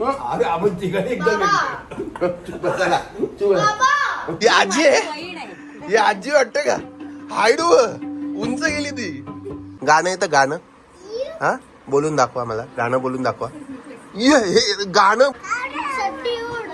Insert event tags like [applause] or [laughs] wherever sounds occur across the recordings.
अरे आपण तिघांनी चुप ही आजी आहे. ही आजी वाटते का? हायडू उंच गेली ती. गाणं येतं गाणं. हा? बोलून दाखवा मला. गाणं बोलून दाखवा. ये, हे गाणं. सट्टी उड.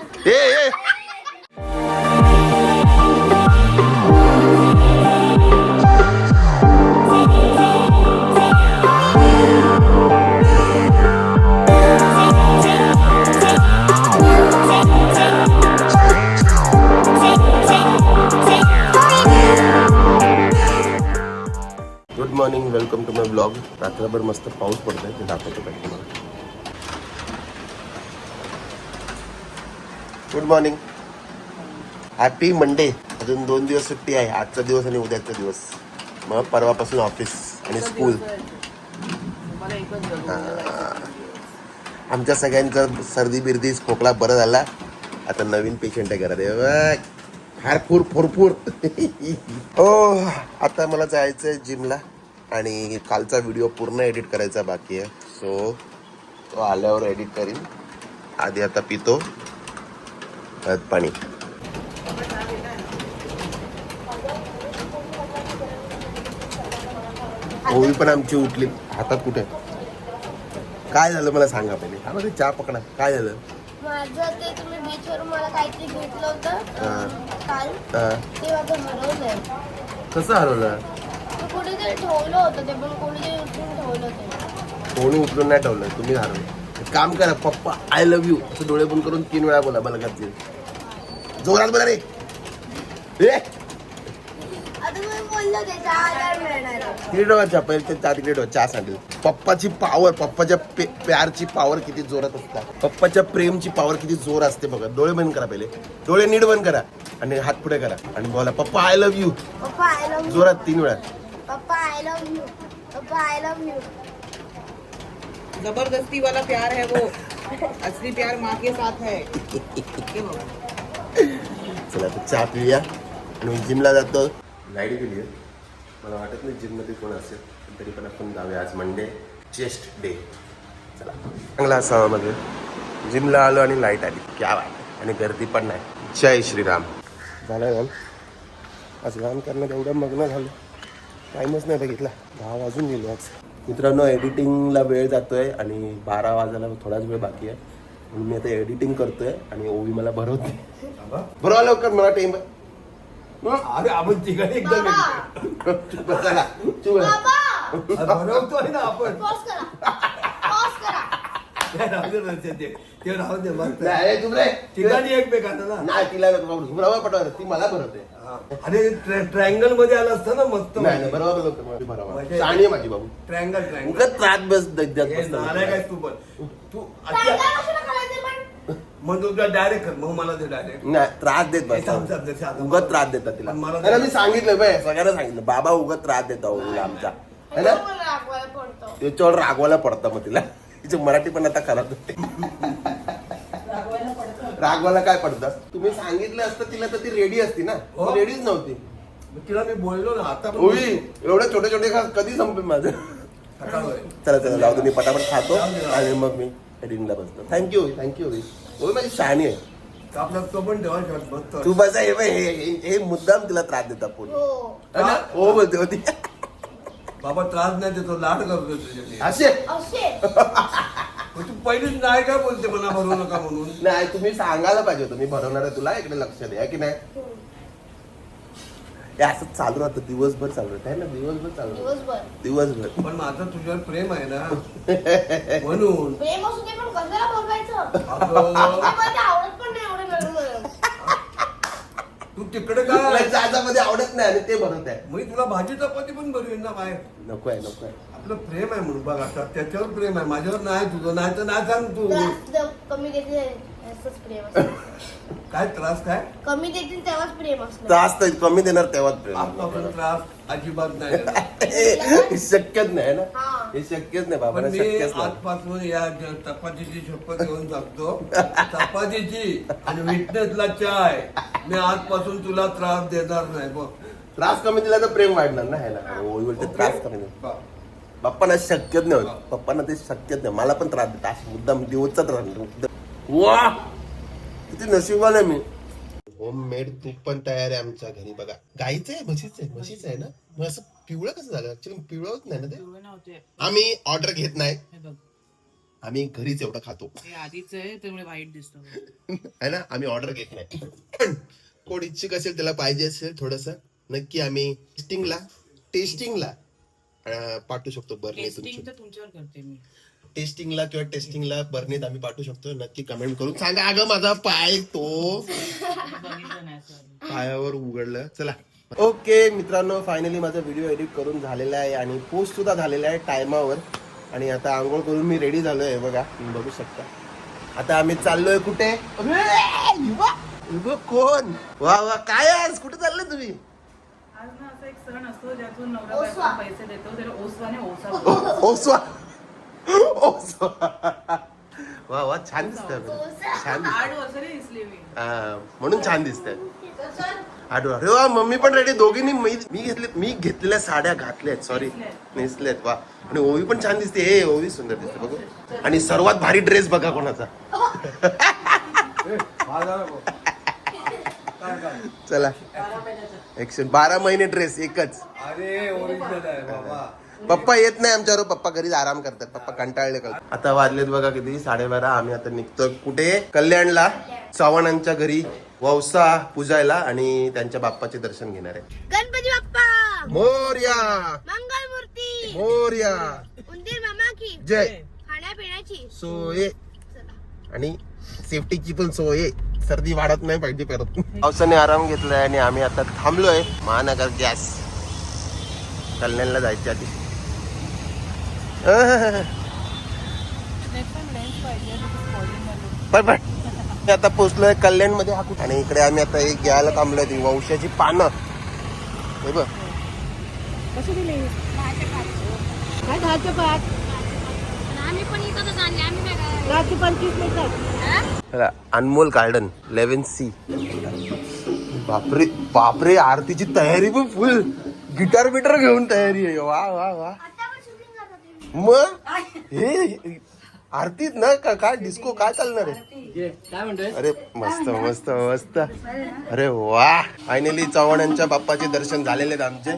Morning welcome to my blog रात्रभर मस्त पाऊस पडतोय ते दाखवतो काय तुम्हाला. गुड मॉर्निंग हॅपी मंडे अजून दोन दिवस सुट्टी आहे. आजचा दिवस आणि उद्याचा दिवस. मग परवापासून ऑफिस आणि स्कूल आमच्या सगळ्यांचं सर्दी बिर्दी खोकला बरं झाला आता नवीन पेशंट आहे घरात. हे. फारफूर फुरफूर. हो आता मला जायचं आहे जिमला आणि कालचा व्हिडिओ पूर्ण एडिट करायचा बाकी आहे. सो तो आल्यावर एडिट करीन. आधी आता पितो. हळद पाणी. ओवी पण आमची उठली. हातात कुठे? काय झालं मला सांगा पहिले. हा बघ, चहा पकडा. काय झालं? माझं ते तुम्ही बीच वर मला काहीतरी घेतलं होतं. अं, काल. ते माझं हरवलंय. कसं हरवलं? ते कुठेतरी ठेवलं होतं ते पण कोणीतरी उचलून ठेवलं ते कोणी उचलून नाही ठेवलं तुम्ही हरवलं एक काम करा पप्पा आय लव्ह यू असं डोळे बंद करून तीन वेळा बोला मला घातली जोरात बोला रे. ए! आता मी बोललो ते दहा हजार मिळणार आहे. तिकडे ठेवा चहा पहिले ते चहा तिकडे पप्पाची पावर पप्पाच्या पे- प्यारची पावर किती जोरात असतात पप्पाच्या प्रेमची पावर किती जोर असते बघा. डोळे बंद करा पहिले. डोळे नीट बंद करा आणि हात पुढे करा आणि बोला पप्पा आय लव्ह यू पप्पा आय लव्ह यू जोरात तीन वेळा. यू पप्पा यू जबरदस्ती वाला प्यार है वो। असली प्यार माँ के साथ है. चला तर चहा पिऊया। आणि मी जिमला जातो। लाइट गेली आहे मला वाटत नाही जिममध्ये कोण असेल पण तरी पण आपण जाऊया आज मंडे चेस्ट डे चला चांगला असावा मध्ये जिमला आलो आणि लाइट आली. क्या वाट आणि गर्दी पण नाही. जय श्रीराम. झालं मॅम आज काम करण्यात एवढं मग्न झालं. टाईमच नाही बघितला. दहा वाजून गेले आज. मित्रांनो एडिटिंगला वेळ जातोय आणि बारा वाजायला थोडाच वेळ बाकी आहे. म्हणून मी आता एडिटिंग करतोय आणि ओवी मला भरवते. बरोबर लवकर मला टाइम अरे आपण तिघांनी एकदम बसायला चुप बनवतोय ना आपण. पॉज करा. पॉज करा. ते राहू दे रे. तिघांनी एकमेकांना ना तिला बरोबर पटवर ती मला भरवते. अरे ट्रायंगलमध्ये आलं असतं ना मस्त नाही नाही, बरोबर भरावा म्हणजे- शाणी आहे माझी बाबू. ट्रायंगल ट्रायंगल बस बसतो. तू पण तू कशाला पण? मग तुला डायरेक्ट कर मग मला दे डायरेक्ट नाही त्रास देत हे थांब, थांब, बस थांब. उगत त्रास देतात तिला. पण मला- त्याला मी सांगितलं सगळ्यांना सांगितलं. बाबा उगत त्रास देता आमच्या है ना? रागवायला पडतो. त्याच्यावर रागवायला पडतं मग तिला. तिचं मराठी पण आता खराब होते. रागवायला काय पडतं? तुम्ही सांगितलं असतं तिला तर ती रेडी असती ना. हो. रेडीच नव्हती. मग तिला मी बोललो ना आता पण ओवी एवढे छोटे छोटे घास कधी संपेल माझं? सकाळ. चला चला जाऊ मी पटापट खातो आणि मग मी एडिटिंगला बसतो. थँक्यू थँक्यू ओवी माझी शहाणी आहे. आपला तो पण तू बसा हे हे हे- हे मुद्दाम तिला त्रास देता पुढे हो. है ना? हो बोलते होती बाबा त्रास नाही देतो लाड करतो तुझ्या असे? असे. [laughs] मग तू पहिलीच नाही काय बोलते मला भरू नका म्हणून? नाही तुम्ही सांगायला पाहिजे होतं. मी भरवणार आहे तुला इकडे लक्ष दे है की नाही? हे. असं चालू राहतं दिवसभर चालू राहतं है ना? दिवसभर चालू राहतं. दिवसभर. दिवसभर. पण माझं तुझ्यावर प्रेम आहे ना. [laughs] म्हणून. प्रेम असू दे पण कशाला बोलवायचं? अगं, मला ते आवडत पण नाही एवढं मिळून मिळून तू तिकडे काय? जाजामध्ये आवडत नाही आणि ते भरत आहे. मी तुला भाजी चपाती पण भरवीन ना बाहेर. नको आहे नको आहे. आपलं प्रेम आहे म्हणून बघ आता त्याच्यावर प्रेम आहे. माझ्यावर नाही तुझं नाही तर नाही सांग तू. कमी देतील असंच प्रेम असतं. [laughs] काय त्रास काय? कमी देतील तेव्हाच प्रेम असणार. त्रास तर कमी देणार तेव्हाच प्रेम आजपासून त्रास अजिबात नाही देणार. हे शक्यच नाही ना? हा. हे शक्यच नाही बाबा पण मी शक्यच नाही. आजपासून या ज- चपातीची शपथ घेऊन सांगतो चपातीची आणि विटनेसला चाय. मी आजपासून तुला त्रास देणार नाही बघ. त्रास कमी दिला तर प्रेम वाढणार ना ह्याला आणि ओवी बोलते ओके? त्रास कमी दिला बा. पप्पांना शक्यच नाही होत. पप्पांना ते शक्यच नाही. मला पण त्रास देतात. मुद्दाम दिवसचाच राहणार. वा. किती नशिबान आहे मी. होम मेड तूप पण तयार आहे आमच्या घरी. बघा गाईचं आहे म्हशीचं आहे म्हशीचं आहे ना? मग असं पिवळं कसं झालं? ऍक्च्युली पिवळं होत नाही ना ते? नव्हते. आम्ही ऑर्डर घेत नाही. हे बघ. आम्ही घरीच एवढं खातो. हे आधीच आहे त्यामुळे वाईट दिसतो है ना? आम्ही ऑर्डर घेत नाही. पण कोण इच्छुक असेल त्याला पाहिजे असेल थोडस नक्की आम्ही टेस्टिंगला टेस्टिंगला पाठवू शकतो बर्नी टेस्टिंगला किंवा टेस्टिंगला बर्नीत आम्ही पाठवू शकतो. नक्की कमेंट करून सांगा अगं माझा पाय तो. पायावर उघडलं. चला. ओके मित्रांनो फायनली माझा व्हिडिओ एडिट करून झालेला आहे आणि पोस्ट सुद्धा झालेला आहे टायमावर. आणि आता आंघोळ करून मी रेडी झालोय बघा तुम्ही बघू शकता. आता आम्ही चाललोय कुठे? कोण? वा वा काय आज? कुठे चाललंय तुम्ही? एक सण असतो ज्यातून नवरा बायको पैसे देतो त्याला ओसवाने ओसा ओ- ओसवा. ओसवा. वा वा छान दिसतंय छान दिसतंय. आठ वर्ष नाही दिसली मी. हा, म्हणून छान दिसतंय. आठवा अरे वा मम्मी पण रेडी दोघींनी मी मी घेतले मी घेतलेल्या साड्या घातल्यात सॉरी नेसल्यात. वा. आणि ओवी पण छान दिसते. हे ओवी सुंदर दिसते बघू. आणि सर्वात भारी ड्रेस बघा कोणाचा. [laughs] काय काय? चला. एकशे बारा महिने ड्रेस एकच. अरे ओरिजिनल आहे बाबा. पप्पा येत नाही आमच्यावर पप्पा घरीच आराम करतात. पप्पा कंटाळले का आता वाजलेत बघा किती. साडेबारा. आम्ही आता निघतोय कुठे? कल्याणला. चव्हाणांच्या घरी. वौसा पूजायला आणि त्यांच्या बाप्पाचे दर्शन घेणार आहे. गणपती बाप्पा! मोर्या! मंगलमूर्ती मोर्या! उंदीर मामा की! जय! खाण्यापिण्याची! सोय! आणि सेफ्टीची पण सोय. सर्दी वाढत नाही पाहिजे परत. पावसाने आराम घेतलाय आणि आम्ही आता थांबलोय महानगर गॅस कल्याणला जायच्या आधी. पण पण. आता पोहोचलोय कल्याणमध्ये हा कुठे आणि इकडे आम्ही आता एक घ्यायला थांबलोय ती वंशाची पानं. हे बघ. काय दहाचे अनमोल गार्डन लेवन सी. बापरे बापरे आरतीची तयारी पण फुल गिटार बिटार घेऊन तयारी आहे. वा वा वा. मग? हे आरतीत ना का काय डिस्को काय चालणार आहे? अरे मस्त मस्त मस्त. अरे वा. फायनली चव्हाणांच्या बाप्पाचे दर्शन झालेले आहेत आमचे.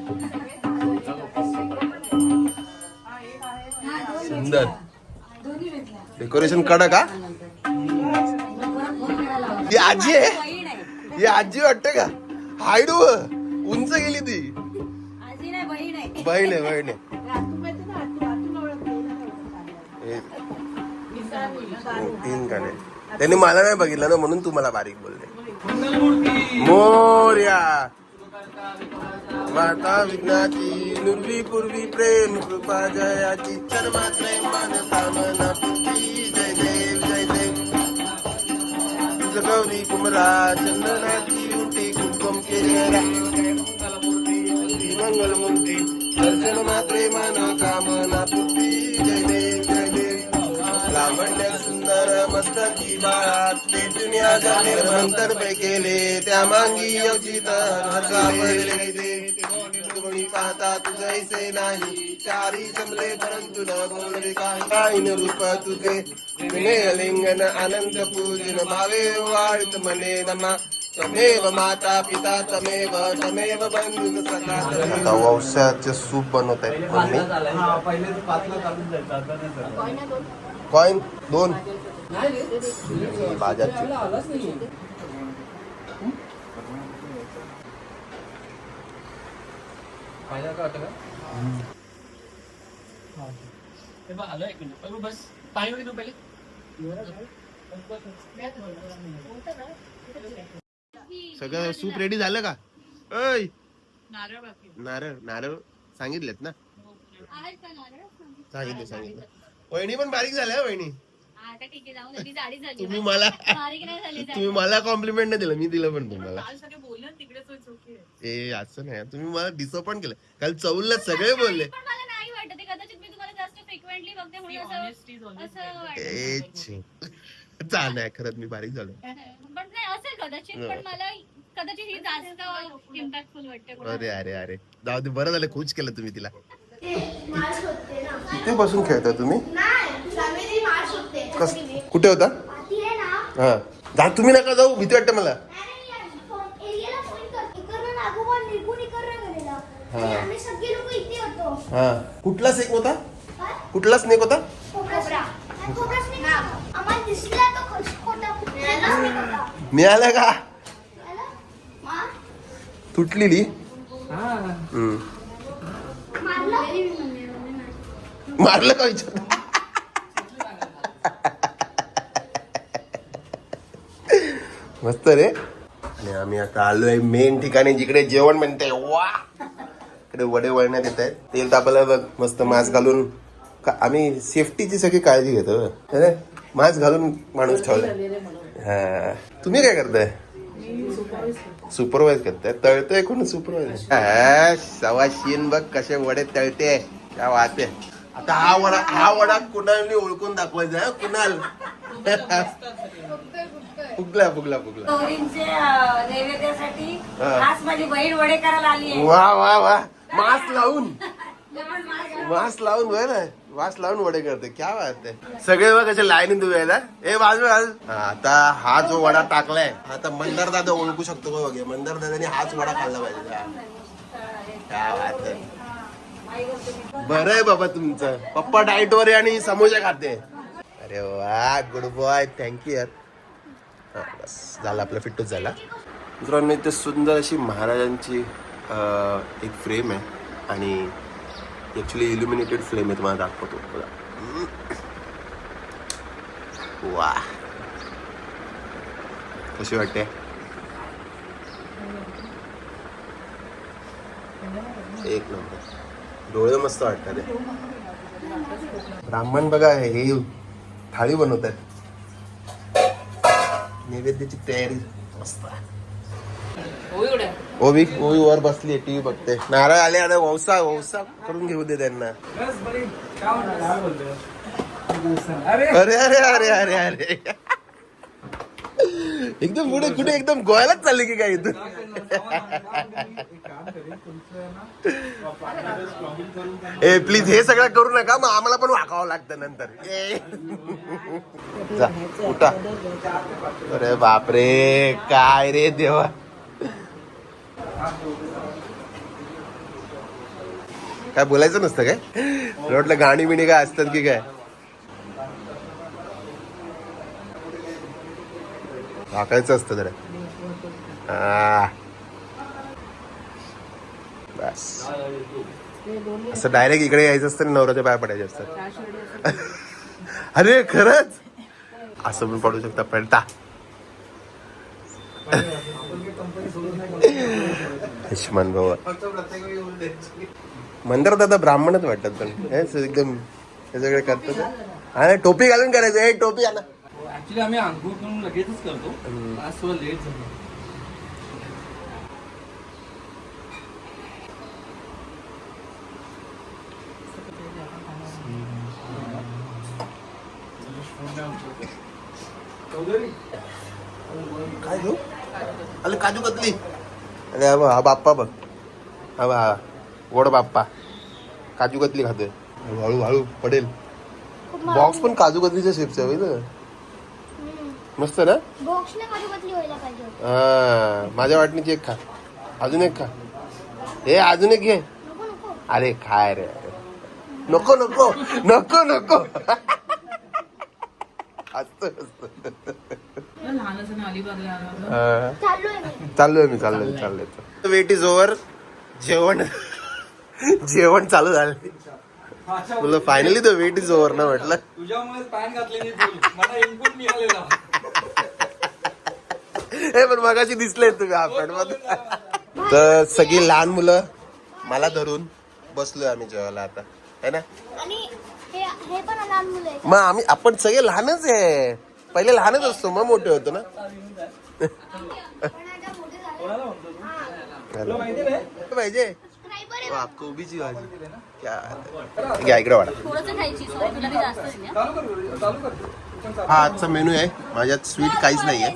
सुंदर. डेकोरेशन कडक का? ही आजी आहे. ही आजी वाटते का? हायडू उंच गेली ती. बहीण आहे बहीण आहे. तीन गाणे. त्यांनी मला नाही बघितलं ना म्हणून तुम्हाला बारीक बोलले. मोर्या. माता विघ्नाची निर्वी पूर्वी प्रेम कृपा जयाची सर्वात मन कामना पूर्ती जय देव जय देव तुझ गौरी कुमरा चंदनाची उठी कुंकुम केलेला मंगल मूर्ती दर्शन मात्रे मन कामना पूर्ती जय देव ते दुनिया पे केले. त्या मांगी अवचित कोणी पाहता तुझैसे नाही. चारी जमले परंतु न बोलले काही. रूप तुझे. लिंगन अनंत पूजन भावे वाळत मने नमा. तमेव माता पिता तमेव तमेव बंधू सखा वंशाचे सूप बनवत आहेत. मम्मी. कॉइन दोन. बाजारची. हे बस पाणी वगैरे पहिले सगळं सूप रेडी झालं का? ऐ! नारळ बाकी नारळ नारळ सांगितलेत ना? नारळ? सांगितले सांगितलं. वहिनी पण बारीक झाल्या हं, वहिनी आता ठीक आहे जाऊन ती जाडी झाली तुम्ही मला बारीक नाही झाली तुम्ही मला कॉम्प्लिमेंट नाही दिलं मी दिलं पण तुम्हाला. काल सगळे बोलले ना तिकडे सोय चौकी आहे. ए असं नाही तुम्ही मला डिसअपॉइंट केलं. काल चौलला सगळे बोलले. पण मला नाही वाटत ते कदाचित मी तुम्हाला जास्त फ्रिक्वेंटली बघते म्हणून असं Honesty is always असं वाटत. ए छे. चाल नाही खरंच मी बारीक झालो. पण नाही असेल कदाचित पण मला कदाचित ही जास्त इम्पॅक्टफुल वाटते. अरे अरे अरे. जाऊ दे बरं झालं खुश केलं तुम्ही तिला. किती बसून खेळता तुम्ही? कस कुठे होता? हा. जा तुम्ही नका जाऊ भीती वाटते मला. हा. हा. कुठला स्नेक होता? कुठला स्नेक होता? कोबरा. नाही, कोबराच नाही का? आम्हाला दिसला तो खो- खोटा त्यालाच नाही होता. मिळाला का त्याला? मा? तुटलेली हम्म. मारला? मारलं का विचार? मस्त रे. आणि आम्ही आता आलोय मेन ठिकाणी जिकडे जेवण म्हणते वा! इकडे वडे वळण्यात येत आहेत. तेल तापायला बघ मस्त मास्क घालून. का- आम्ही सेफ्टीची सगळी काळजी घेतो? मास्क घालून माणूस ठेवलाय. हा. तुम्ही काय करताय? सुपरवाइज करताय? तळतोय कोण सुपरवाइज सवाशीन बघ कसे वडे तळते. काय वाहते आता हा वडा हा वडा कुणालनी ओळखून दाखवायचा कुणाल? फुगला फुगला फुगला. गौरींचे अं, नैवेद्यासाठी हा. आज माझी बहीण वडे करायला आली आहे. वा वा वा. मास्क लावून. [laughs] मास्क लावून. बरं मास्क लावून वडे करते. क्या बात आहे सगळे बघ कसे लाईन उभे आहेत हा. ए बाजू बाजू. हा, आता हा जो वडा टाकलाय आता मंदार दादा ओळखू शकतो का बघे मंदार दादाने हाच वडा खाल्ला पाहिजे हा. क्या बात आहे बरं आहे बाबा तुमचं. पप्पा डाएट वर आणि समोसा खाते. अरे वा गुड बॉय थँक्यू यार हा बस. झालं आपला फिट्टूच झाला. मित्रांनो इथे सुंदर अशी महाराजांची एक फ्रेम आहे. आणि ॲक्च्युली इल्युमिनेटेड फ्लेम आहे तुम्हाला दाखवतो. वा. कशी वाटते? एक नंबर डोळे मस्त वाटतात ब्राह्मण बघा हे थाळी बनवतात नैवेद्याची तयारी मस्त ओवी ओवी वर बसली टीव्ही बघते. नारळ आले आता वौसा वौसा करून घेऊ दे त्यांना. अरे अरे अरे अरे अरे. एकदम पुढे कुठे एकदम गोव्यालाच चालली की काय इथून? ए प्लीज हे सगळं करू नका. मग आम्हाला पण वाकावं लागतं नंतर. ए. जा उठा. अरे बापरे काय रे देवा. काय बोलायचं नसतं काय? रोडला गाणी बिणी काय असतात की काय? टाकायचं असतं जरा. हा. बस. असं डायरेक्ट इकडे यायचं असतं आणि नवऱ्याच्या पाया पडायचे असतात. [laughs] अरे खरंच? असं पण पडू शकता पडता. [laughs] आयुष्मान भाऊ. मंदिर दादा ब्राह्मणच वाटतात पण. हेच एकदम हे सगळे करतात. आणि टोपी घालून करायचं. हे टोपी आला ऍक्च्युली आम्ही आंघोळ करून लगेचच करतो. आज थोडं लेट झालं. काय घेऊ अरे काजू कतली. अरे हा हा बाप्पा बघ. हा हा. गोड बाप्पा. काजू कतली खातोय. हळू हळू पडेल. बॉक्स पण काजू कतलीच्या शेपचा होईल ना? मस्त ना व्हायला पाहिजे. हा माझ्या वाटणीची एक खा. अजून एक खा. हे अजून एक घे. नको नको. अरे खाय रे? नको नको. नको नको. असतं. हा. चाललोय मी. चाललोय चाललोय वेट इज ओव्हर जेवण. जेवण चालू झालं. तुला finally the wait is over ना म्हटलं. तुझ्यामुळे पॅन मला इनपुट मिळालेला. हे पण मगाशी दिसले तुम्ही आपण. तर सगळी लहान मुलं मला धरून बसलोय आम्ही जेवायला आता. है ना? हे हे मग आम्ही आपण सगळे लहानच आहे. पहिले लहानच असतो मग मोठे होतो ना? झाले पाहिजे. सबस्क्रायबर आहे. वा कोबीची भाजी. क्या आहे. इकडे द्या हा. आजचा मेनू आहे. माझ्यात स्वीट काहीच नाहीये.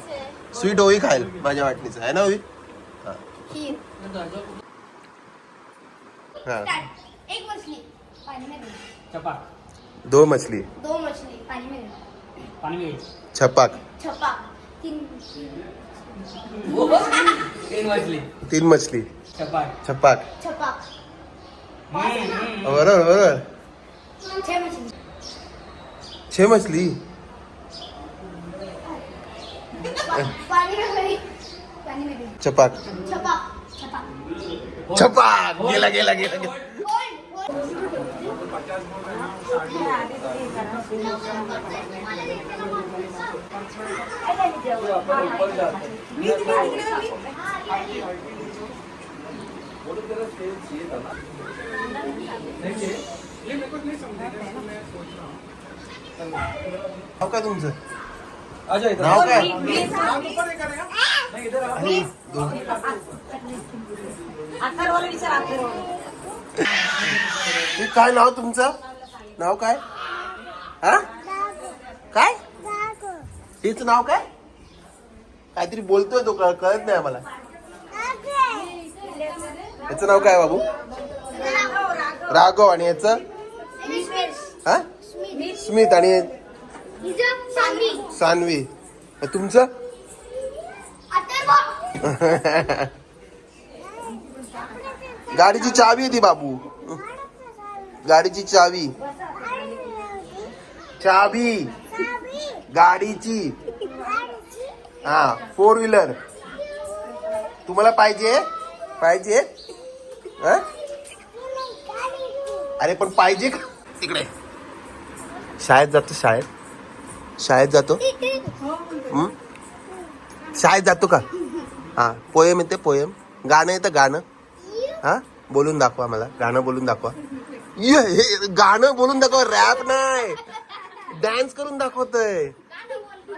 स्वीट होई खाईल माझ्या वाटणीचं आहे ना हा. एक मछली पानी में दो चपाक दो मछली. दो मछली पानी में दो पाणी छपाक. छपा तीन. मछली. छपाक. छपाक. बरोबर बरोबर. छे मछली. छे मछली? पाणी में पाणी में छपाक छपाक छपाक छपाक गेला गेला गेला गेला नाव काय? नाव काय? आणि दोन- हे काय नाव तुमचं? नाव काय? हा? काय? हेच नाव काय? काहीतरी बोलतोय तो कळ- कळत नाही आम्हाला. याचं नाव काय बाबू? राघव आणि याचं? हा? स्मित आणि सानवी. तुमचं? गाडीची चावी आहे ती बाबू. गाडीची चावी. चावी. गाडीची. हा फोर व्हीलर तुम्हाला पाहिजे? पाहिजे? हा? अरे पण पाहिजे का? तिकडे शाळेत जातो शाळेत. शाळेत जातो? हं? शाळेत जातो का? हा पोयम येते पोयम. गाणं येतं गाणं. हा? बोलून दाखवा मला. गाणं बोलून दाखवा. ये, हे गाणं बोलून दाखवा रॅप नाही. डान्स करून दाखवतय.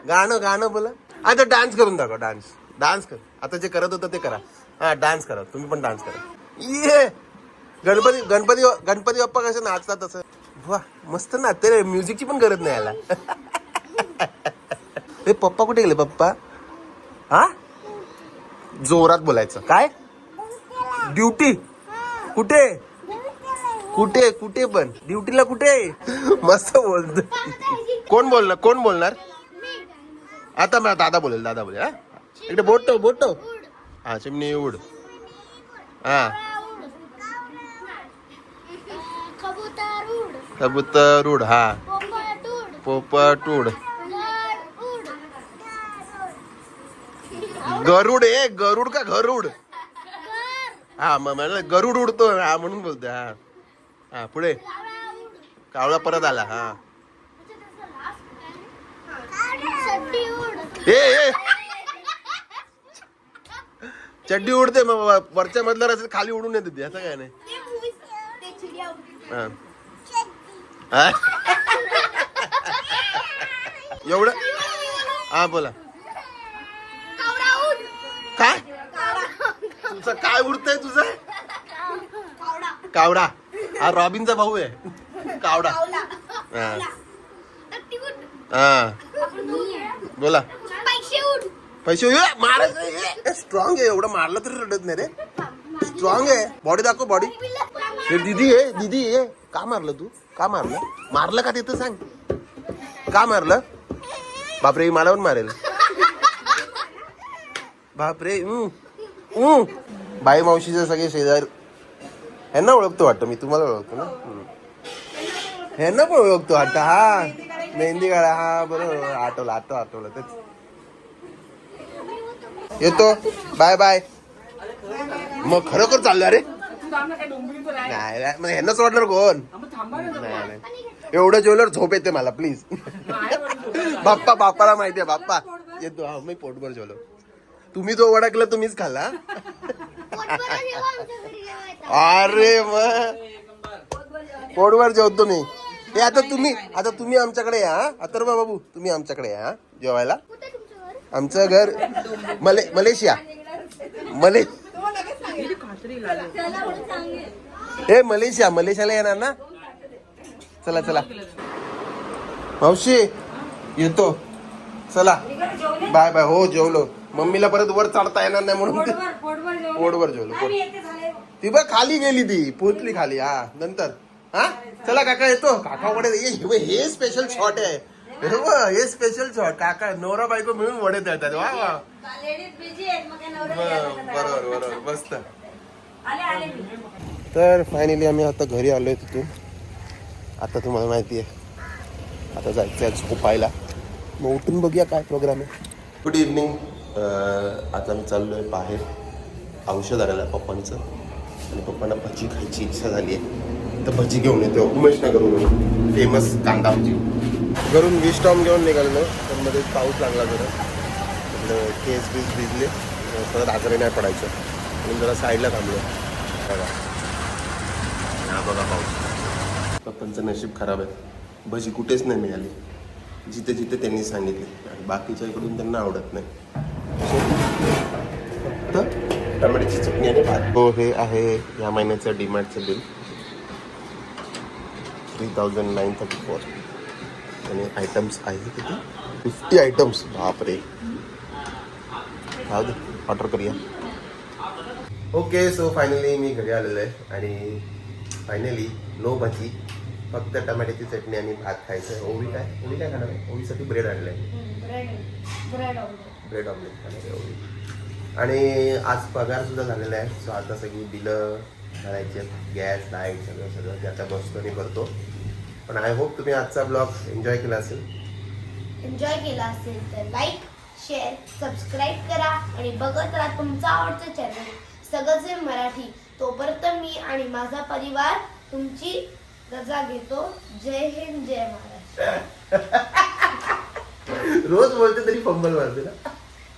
गाणं गाणं बोला. आता डान्स करून दाखवा डान्स डान्स कर. आता जे करत होतं ते करा. हा डान्स करा. तुम्ही पण डान्स करा. ये! गणपती गणपती गणपती बाप्पा कसं नाचतात तसं वा मस्त नाचते रे. म्युझिकची पण गरज नाही याला. [laughs] हे पप्पा कुठे गेले पप्पा? हा? जोरात बोलायचं. काय? ड्युटी. कुठे? कुठे? कुठे पण. ड्युटीला कुठे? मस्त बोलत कोण बोलणार? कोण बोलणार? आता मला दादा बोलेल दादा बोलेल हा? इकडे बोट बोट हा चिमणी उड. हा. कबूतर उड. कबूतर उड हा. पोपट उड. गरुड आहे गरुड का गरुड. हा मग गरुड उडतो हा म्हणून बोलतोय हा. हा पुढे. कावळा परत आला हा. चड्डी उड. ए ए. चड्डी उडते मग वरच्या मधल्या रस्त्यात खाली उडून येते ती असं काय नाही. हा. हा? एवढं? हा बोला कावडा उड काय तुझं काय उडतंय तुझं? कावडा. कावडा. हा रॉबिनचा भाऊ आहे. कावडा. कावला हा. हा. बोला. पैसे उड पैसे मारायचं स्ट्रॉंग आहे. एवढं मारलं तरी रडत नाही रे. स्ट्रॉंग आहे. बॉडी दाखव बॉडी हे दीदी आहे दीदी आहे. का मारलं तू? का मारलं? मारलं का तिथं सांग. का मारलं? बापरे ही मला पण मारेल. बापरे. बाई मावशीचे सगळे शेजार. ह्यांना ओळखतो वाटतं मी तुम्हाला ओळखतो ना? हम्म. ह्यांना पण ओळखतो वाटतं हा. मेहंदी काढा हा बरोबर आठवलं आठव आठवलं तेच. येतो. Bye bye. मग खरोखर चाललं रे नाही मग ह्यांनाच वाटणार कोण? नाही नाही. एवढं जेवल्यावर झोप येते मला प्लीज बाप्पा बाप्पाला माहितीये बाप्पा. येतो हा मी पोटभर जेवलो. तुम्ही जो वडकला तुम्हीच खाल्ला? अरे मग पोटभर जेवतो मी हे आता तुम्ही आता तुम्ही आमच्याकडे या हा? अथर्व बाबू तुम्ही आमच्याकडे या हा, जेवायला. कुठे तुमचं घर? आमचं घर मले मलेशिया. मले हे मलेशिया मलेशियाला येणार ना? चला चला. मावशी येतो. चला. Bye bye. हो जेवलो. मम्मीला परत वर चढता येणार नाही म्हणून पोटभर जेवलो. पोट. ती बघ खाली गेली ती पोचली खाली हा नंतर. हा? चला काका येतो. काकाकडे ये हे- हे स्पेशल शॉट आहे. हे बघ, हे स्पेशल शॉट काका नवरा बायको मिळून वडे तळतात वा वा. लेडीज बिझी आहेत मग काय नवरा ब- बरोबर बरोबर मस्त. आले आले. मी तर फायनली आम्ही आता घरी आलोय तिथून. आता तुम्हाला माहिती आहे आता जायचं आहे झोपायला. मग उठून बघूया काय प्रोग्राम आहे. गुड इव्हनिंग आता मी चाललो आहे बाहेर. औषध आलेलं आहे पप्पांचं. आणि पप्पांना भजी खायची इच्छा झाली आहे. तर भजी घेऊन येतो. उमेश नगरवरून फेमस कांदा भजी घरून वीस टॉम घेऊन निघालेलो. पण मध्ये पाऊस लागला जरा. म्हटलं केस बीस भिजले. परत आजारी नाही पडायचं. म्हणून जरा साईडला थांबलो. बघा. हा बघा पाऊस. पप्पांचं नशीब खराब आहे. भजी कुठेच नाही मिळाली. जिथे जिथे त्यांनी सांगितले. आणि बाकीच्या इकडून त्यांना आवडत नाही. फक्त टमाट्याची चटणी आणि भात. हो हे आहे या महिन्याचं डीमार्टचं bill three thousand nine thirty four आणि आयटम्स आहे किती? फिफ्टी आयटम्स बापरे. दे ऑर्डर करूया. ओके सो फायनली मी घरी आलेलो आहे आणि फायनली नो भजी फक्त टमाट्याची चटणी आणि भात खायचं आहे. ओवी काय? ओवी काय खाणार आहे? ओवीसाठी ब्रेड आणलं आहे ब्रेड ऑमलेट आणि आज पगार सुद्धा झालेला आहे. सो आता सगळी बिलं भरायची आहेत. गॅस लाइट सगळं सगळं. ज्याचा बसतो आणि भरतो पण आय होप तुम्ही आजचा ब्लॉग एन्जॉय केला असेल. एन्जॉय केला असेल तर लाईक शेअर सबस्क्राईब करा. आणि बघत राहा तुमचा आवडतं चॅनल सगळं जे मराठी. तोपर्यंत मी आणि माझा परिवार तुमची रजा घेतो. जय हिंद जय महाराष्ट्र. [laughs] रोज बोलते तरी फंबल मारते ना.